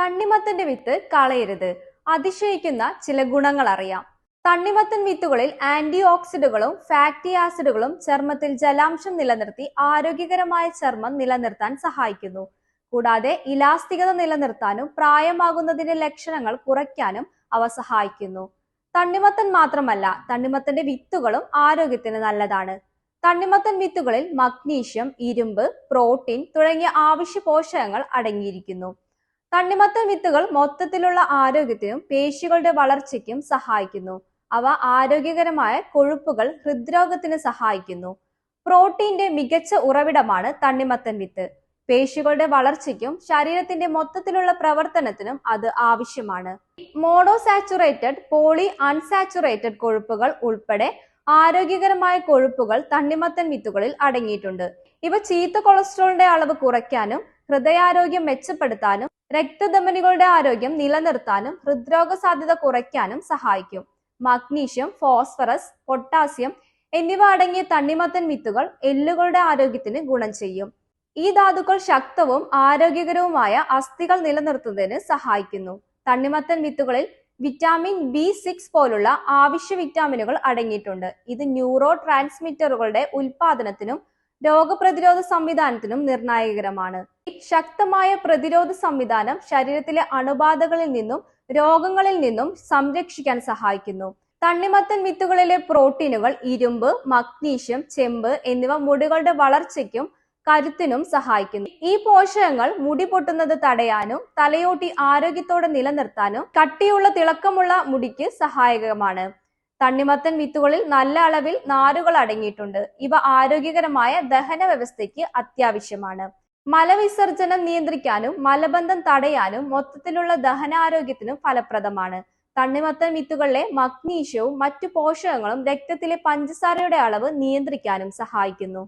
തണ്ണിമത്തന്റെ വിത്ത് കളയരുത്. അതിശയിക്കുന്ന ചില ഗുണങ്ങൾ അറിയാം. തണ്ണിമത്തൻ വിത്തുകളിൽ ആന്റി ഓക്സിഡുകളും ഫാറ്റി ആസിഡുകളും ചർമ്മത്തിൽ ജലാംശം നിലനിർത്തി ആരോഗ്യകരമായ ചർമ്മം നിലനിർത്താൻ സഹായിക്കുന്നു. കൂടാതെ ഇലാസ്തികത നിലനിർത്താനും പ്രായമാകുന്നതിന്റെ ലക്ഷണങ്ങൾ കുറയ്ക്കാനും അവ സഹായിക്കുന്നു. തണ്ണിമത്തൻ മാത്രമല്ല തണ്ണിമത്തന്റെ വിത്തുകളും ആരോഗ്യത്തിന് നല്ലതാണ്. തണ്ണിമത്തൻ വിത്തുകളിൽ മഗ്നീഷ്യം ഇരുമ്പ് പ്രോട്ടീൻ തുടങ്ങിയ ആവശ്യ പോഷകങ്ങൾ അടങ്ങിയിരിക്കുന്നു. തണ്ണിമത്തൻ വിത്തുകൾ മൊത്തത്തിലുള്ള ആരോഗ്യത്തിനും പേശികളുടെ വളർച്ചയ്ക്കും സഹായിക്കുന്നു. അവ ആരോഗ്യകരമായ കൊഴുപ്പുകൾ ഹൃദ്രോഗത്തിന് സഹായിക്കുന്നു. പ്രോട്ടീന്റെ മികച്ച ഉറവിടമാണ് തണ്ണിമത്തൻ വിത്ത്. പേശികളുടെ വളർച്ചയ്ക്കും ശരീരത്തിന്റെ മൊത്തത്തിലുള്ള പ്രവർത്തനത്തിനും അത് ആവശ്യമാണ്. മോണോസാച്ചുറേറ്റഡ് പോളി അൺസാച്ചുറേറ്റഡ് കൊഴുപ്പുകൾ ഉൾപ്പെടെ ആരോഗ്യകരമായ കൊഴുപ്പുകൾ തണ്ണിമത്തൻ വിത്തുകളിൽ അടങ്ങിയിട്ടുണ്ട്. ഇവ ചീത്ത കൊളസ്ട്രോളിന്റെ അളവ് കുറയ്ക്കാനും ഹൃദയാരോഗ്യം മെച്ചപ്പെടുത്താനും രക്തധമനികളുടെ ആരോഗ്യം നിലനിർത്താനും ഹൃദ്രോഗ സാധ്യത കുറയ്ക്കാനും സഹായിക്കും. മഗ്നീഷ്യം ഫോസ്ഫറസ് പൊട്ടാസ്യം എന്നിവ അടങ്ങിയ തണ്ണിമത്തൻ വിത്തുകൾ എല്ലുകളുടെ ആരോഗ്യത്തിന് ഗുണം ചെയ്യും. ഈ ധാതുക്കൾ ശക്തവും ആരോഗ്യകരവുമായ അസ്ഥികൾ നിലനിർത്തുന്നതിന് സഹായിക്കുന്നു. തണ്ണിമത്തൻ വിത്തുകളിൽ വിറ്റാമിൻ ബി സിക്സ് പോലുള്ള ആവശ്യ വിറ്റാമിനുകൾ അടങ്ങിയിട്ടുണ്ട്. ഇത് ന്യൂറോ ട്രാൻസ്മിറ്ററുകളുടെ ഉൽപാദനത്തിനും രോഗപ്രതിരോധ സംവിധാനത്തിനും നിർണായകരമാണ്. ശക്തമായ പ്രതിരോധ സംവിധാനം ശരീരത്തിലെ അണുബാധകളിൽ നിന്നും രോഗങ്ങളിൽ നിന്നും സംരക്ഷിക്കാൻ സഹായിക്കുന്നു. തണ്ണിമത്തൻ വിത്തുകളിലെ പ്രോട്ടീനുകൾ ഇരുമ്പ് മഗ്നീഷ്യം ചെമ്പ് എന്നിവ മുടികളുടെ വളർച്ചയ്ക്കും കരുത്തിനും സഹായിക്കുന്നു. ഈ പോഷകങ്ങൾ മുടി പൊട്ടുന്നത് തടയാനും തലയോട്ടി ആരോഗ്യത്തോടെ നിലനിർത്താനും കട്ടിയുള്ള തിളക്കമുള്ള മുടിക്ക് സഹായകമാണ്. തണ്ണിമത്തൻ വിത്തുകളിൽ നല്ല അളവിൽ നാരുകൾ അടങ്ങിയിട്ടുണ്ട്. ഇവ ആരോഗ്യകരമായ ദഹന വ്യവസ്ഥയ്ക്ക് അത്യാവശ്യമാണ്. മലവിസർജനം നിയന്ത്രിക്കാനും മലബന്ധം തടയാനും മൊത്തത്തിലുള്ള ദഹനാരോഗ്യത്തിനും ഫലപ്രദമാണ്. തണ്ണിമത്തൻ വിത്തുകളിലെ മഗ്നീഷ്യവും മറ്റു പോഷകങ്ങളും രക്തത്തിലെ പഞ്ചസാരയുടെ അളവ് നിയന്ത്രിക്കാനും സഹായിക്കുന്നു.